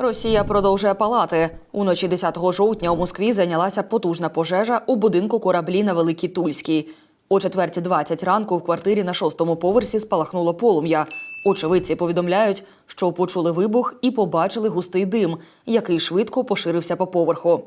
Росія продовжує палати. Уночі 10 жовтня у Москві зайнялася потужна пожежа у будинку кораблі на Великій Тульській. О 4.20 ранку в квартирі на шостому поверсі спалахнуло полум'я. Очевидці повідомляють, що почули вибух і побачили густий дим, який швидко поширився по поверху.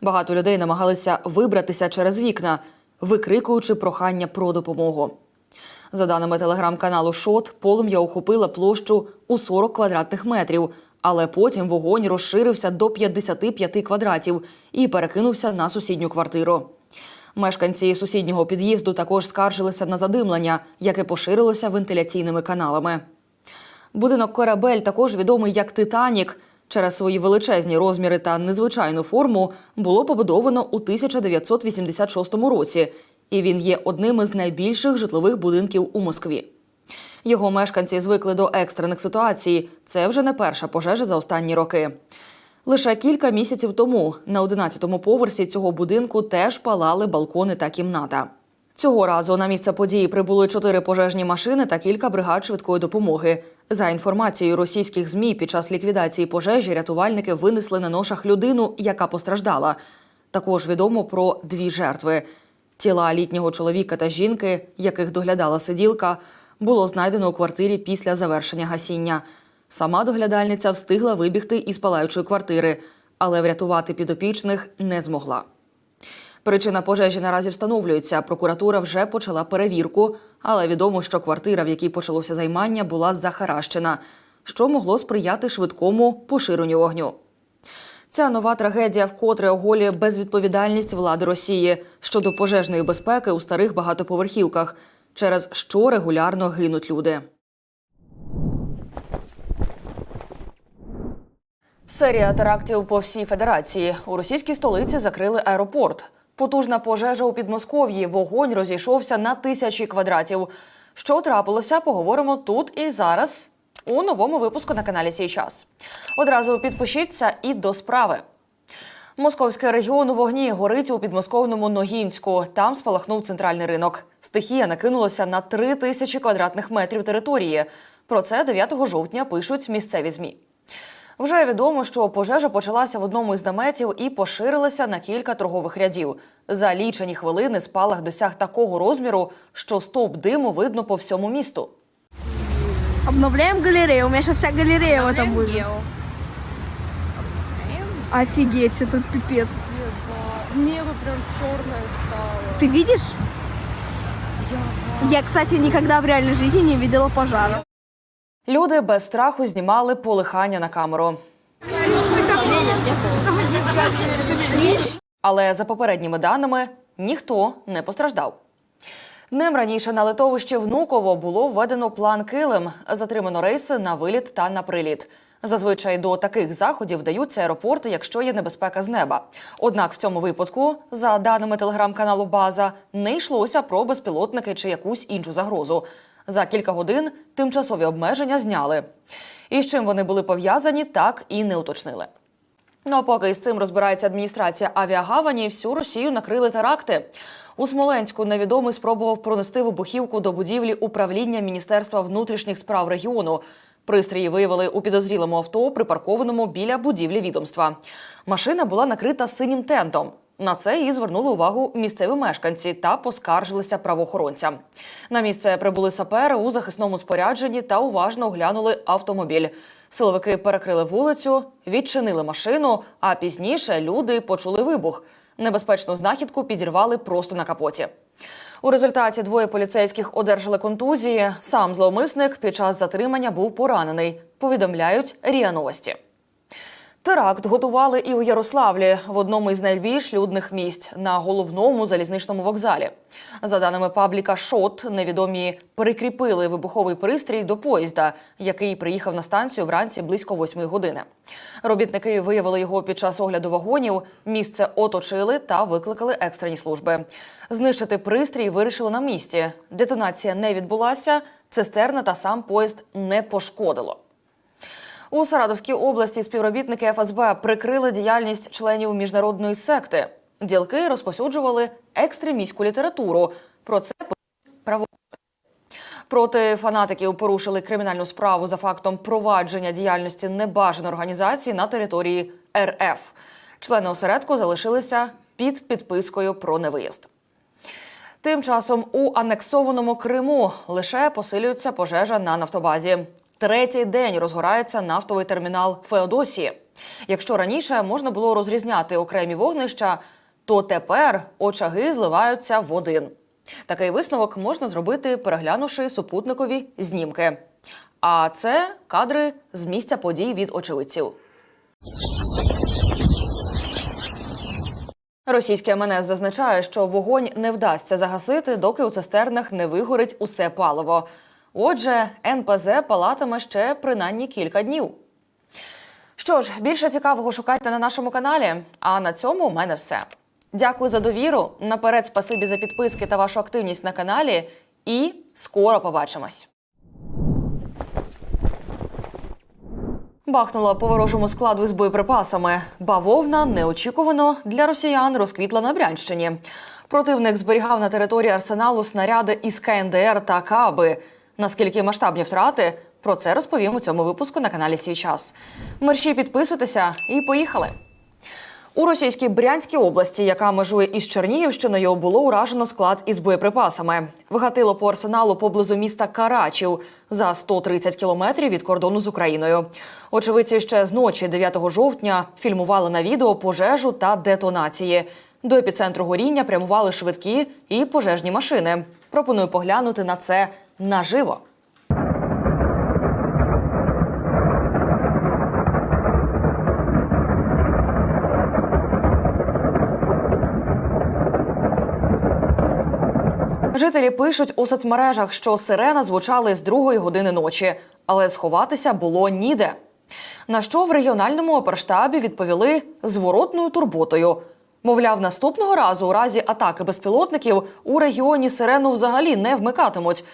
Багато людей намагалися вибратися через вікна, викрикуючи прохання про допомогу. За даними телеграм-каналу Шот, полум'я охопила площу у 40 квадратних метрів, але потім вогонь розширився до 55 квадратів і перекинувся на сусідню квартиру. Мешканці сусіднього під'їзду також скаржилися на задимлення, яке поширилося вентиляційними каналами. Будинок корабель, також відомий як Титанік, через свої величезні розміри та незвичайну форму було побудовано у 1986 році, і він є одним із найбільших житлових будинків у Москві. Його мешканці звикли до екстрених ситуацій. Це вже не перша пожежа за останні роки. Лише кілька місяців тому на 11-му поверсі цього будинку теж палали балкони та кімната. Цього разу на місце події прибули чотири пожежні машини та кілька бригад швидкої допомоги. За інформацією російських змі, під час ліквідації пожежі рятувальники винесли на ношах людину, яка постраждала. Також відомо про дві жертви. Тіла літнього чоловіка та жінки, яких доглядала сиділка, було знайдено у квартирі після завершення гасіння. Сама доглядальниця встигла вибігти із палаючої квартири, але врятувати підопічних не змогла. Причина пожежі наразі встановлюється. Прокуратура вже почала перевірку, але відомо, що квартира, в якій почалося займання, була захаращена, що могло сприяти швидкому поширенню вогню. Ця нова трагедія вкотре оголює безвідповідальність влади Росії щодо пожежної безпеки у старих багатоповерхівках, через що регулярно гинуть люди. Серія терактів по всій федерації. У російській столиці закрили аеропорт. Потужна пожежа у Підмосков'ї. Вогонь розійшовся на тисячі квадратів. Що трапилося, поговоримо тут і зараз у новому випуску на каналі Сій час. Одразу підпишіться і до справи. Московський регіон у вогні горить у підмосковному Ногінську. Там спалахнув центральний ринок. Стихія накинулася на три тисячі квадратних метрів території. Про це 9 жовтня пишуть місцеві змі. Вже відомо, що пожежа почалася в одному із наметів і поширилася на кілька торгових рядів. За лічені хвилини спалах досяг такого розміру, що стовп диму видно по всьому місту. Обновляем галерею. У меня сейчас вся галерея в этом будет. Офигеть, это пипец. Небо прям черное стало. Ты видишь? Я, кстати, никогда в реальной жизни не видела пожара. Люди без страху знімали полихання на камеру. Але за попередніми даними ніхто не постраждав. Днем раніше на литовищі Внуково було введено план килим. Затримано рейси на виліт та на приліт. Зазвичай до таких заходів вдаються аеропорти, якщо є небезпека з неба. Однак в цьому випадку, за даними телеграм-каналу База, не йшлося про безпілотники чи якусь іншу загрозу. За кілька годин тимчасові обмеження зняли. І з чим вони були пов'язані, так і не уточнили. Ну а поки з цим розбирається адміністрація авіагавані, всю Росію накрили теракти. У Смоленську невідомий спробував пронести вибухівку до будівлі управління Міністерства внутрішніх справ регіону. Пристрої виявили у підозрілому авто, припаркованому біля будівлі відомства. Машина була накрита синім тентом. На це і звернули увагу місцеві мешканці та поскаржилися правоохоронцям. На місце прибули сапери у захисному спорядженні та уважно оглянули автомобіль. Силовики перекрили вулицю, відчинили машину, а пізніше люди почули вибух. Небезпечну знахідку підірвали просто на капоті. У результаті двоє поліцейських одержали контузії. Сам зловмисник під час затримання був поранений. Повідомляють РІА Новості. Теракт готували і у Ярославлі в одному із найбільш людних місць на головному залізничному вокзалі. За даними пабліка Шот, невідомі прикріпили вибуховий пристрій до поїзда, який приїхав на станцію вранці близько восьмої години. Робітники виявили його під час огляду вагонів. Місце оточили та викликали екстрені служби. Знищити пристрій вирішили на місці. Детонація не відбулася. Цистерна та сам поїзд не пошкодило. У Саратовській області співробітники ФСБ прикрили діяльність членів міжнародної секти. Ділки розповсюджували екстремістську літературу. Про це правоохоронці. Проти фанатиків порушили кримінальну справу за фактом провадження діяльності небажаної організації на території РФ. Члени осередку залишилися під підпискою про невиїзд. Тим часом у анексованому Криму лише посилюється пожежа на нафтобазі. Третій день розгорається нафтовий термінал Феодосії. Якщо раніше можна було розрізняти окремі вогнища, то тепер очаги зливаються в один. Такий висновок можна зробити, переглянувши супутникові знімки. А це кадри з місця подій від очевидців. Російське МНС зазначає, що вогонь не вдасться загасити, доки у цистернах не вигорить усе паливо. Отже, НПЗ палатиме ще принаймні кілька днів. Що ж, більше цікавого шукайте на нашому каналі. А на цьому у мене все. Дякую за довіру. Наперед, спасибі за підписки та вашу активність на каналі. І скоро побачимось. Бахнуло по ворожому складу з боєприпасами. Бавовна неочікувано для росіян розквітла на Брянщині. Противник зберігав на території арсеналу снаряди із КНДР та Каби. Наскільки масштабні втрати? Про це розповім у цьому випуску на каналі Сій час. Мерші підписуйтеся і поїхали. У російській Брянській області, яка межує із Чернігівщиною, було уражено склад із боєприпасами. Вгатило по арсеналу поблизу міста Карачів за 130 кілометрів від кордону з Україною. Очевидці ще з ночі 9 жовтня фільмували на відео пожежу та детонації. До епіцентру горіння прямували швидкі і пожежні машини. Пропоную поглянути на це наживо. Жителі пишуть у соцмережах, що сирена звучали з другої години ночі, але сховатися було ніде. На що в регіональному оперштабі відповіли зворотною турботою. Мовляв, наступного разу у разі атаки безпілотників у регіоні сирену взагалі не вмикатимуть.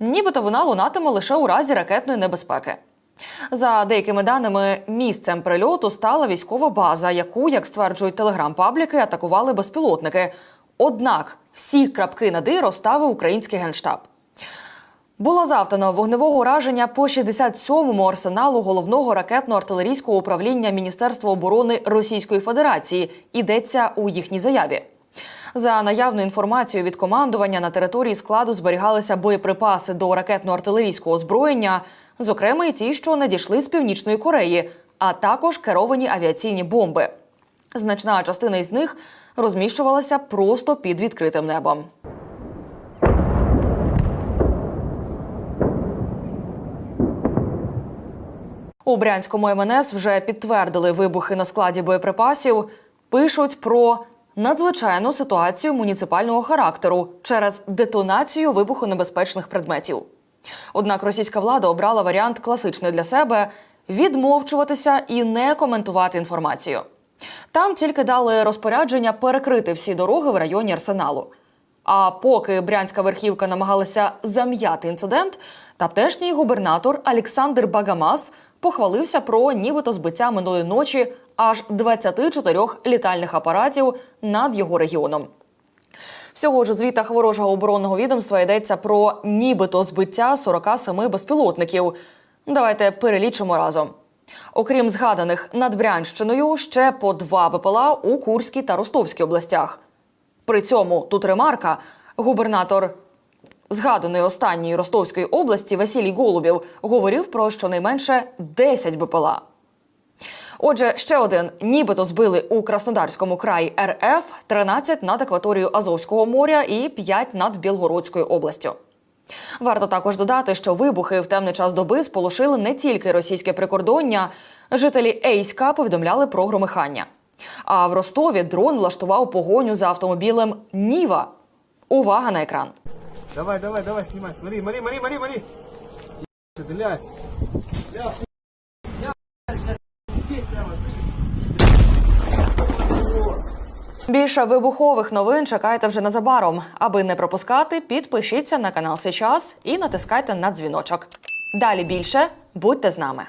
Нібито вона лунатиме лише у разі ракетної небезпеки. За деякими даними, місцем прильоту стала військова база, яку, як стверджують телеграм-пабліки, атакували безпілотники. Однак всі крапки над «і» розставив український генштаб. Було завдано вогневого ураження по 67-му арсеналу головного ракетно-артилерійського управління Міністерства оборони Російської Федерації. Йдеться у їхній заяві. За наявною інформацією від командування на території складу зберігалися боєприпаси до ракетно-артилерійського озброєння, зокрема і ті, що надійшли з північної Кореї, а також керовані авіаційні бомби. Значна частина із них розміщувалася просто під відкритим небом. У Брянському МНС вже підтвердили вибухи на складі боєприпасів. Пишуть про надзвичайну ситуацію муніципального характеру через детонацію вибухонебезпечних предметів. Однак російська влада обрала варіант класичний для себе відмовчуватися і не коментувати інформацію. Там тільки дали розпорядження перекрити всі дороги в районі арсеналу. А поки брянська верхівка намагалася зам'яти інцидент, тамтешній губернатор Олександр Багамас похвалився про нібито збиття минулої ночі аж 24 літальних апаратів над його регіоном. Всього ж у звітах ворожого оборонного відомства йдеться про нібито збиття 47 безпілотників. Давайте перелічимо разом. Окрім згаданих над Брянщиною, ще по два БПЛА у Курській та Ростовській областях. При цьому тут ремарка губернатор згаданої останньої Ростовської області Василій Голубів говорив про щонайменше 10 БПЛА. Отже, ще один нібито збили у Краснодарському краї РФ, 13 над акваторією Азовського моря і 5 над Білгородською областю. Варто також додати, що вибухи в темний час доби сполошили не тільки російське прикордоння. Жителі Ейська повідомляли про громихання. А в Ростові дрон влаштував погоню за автомобілем Ніва. Увага на екран. Давай, давай, давай, снимай. Смотри, смотри, смотри, смотри, смотри. Здесь прямо. Більше вибухових новин чекайте вже незабаром. Аби не пропускати, підпишіться на канал Сейчас і натискайте на дзвіночок. Далі більше будьте з нами.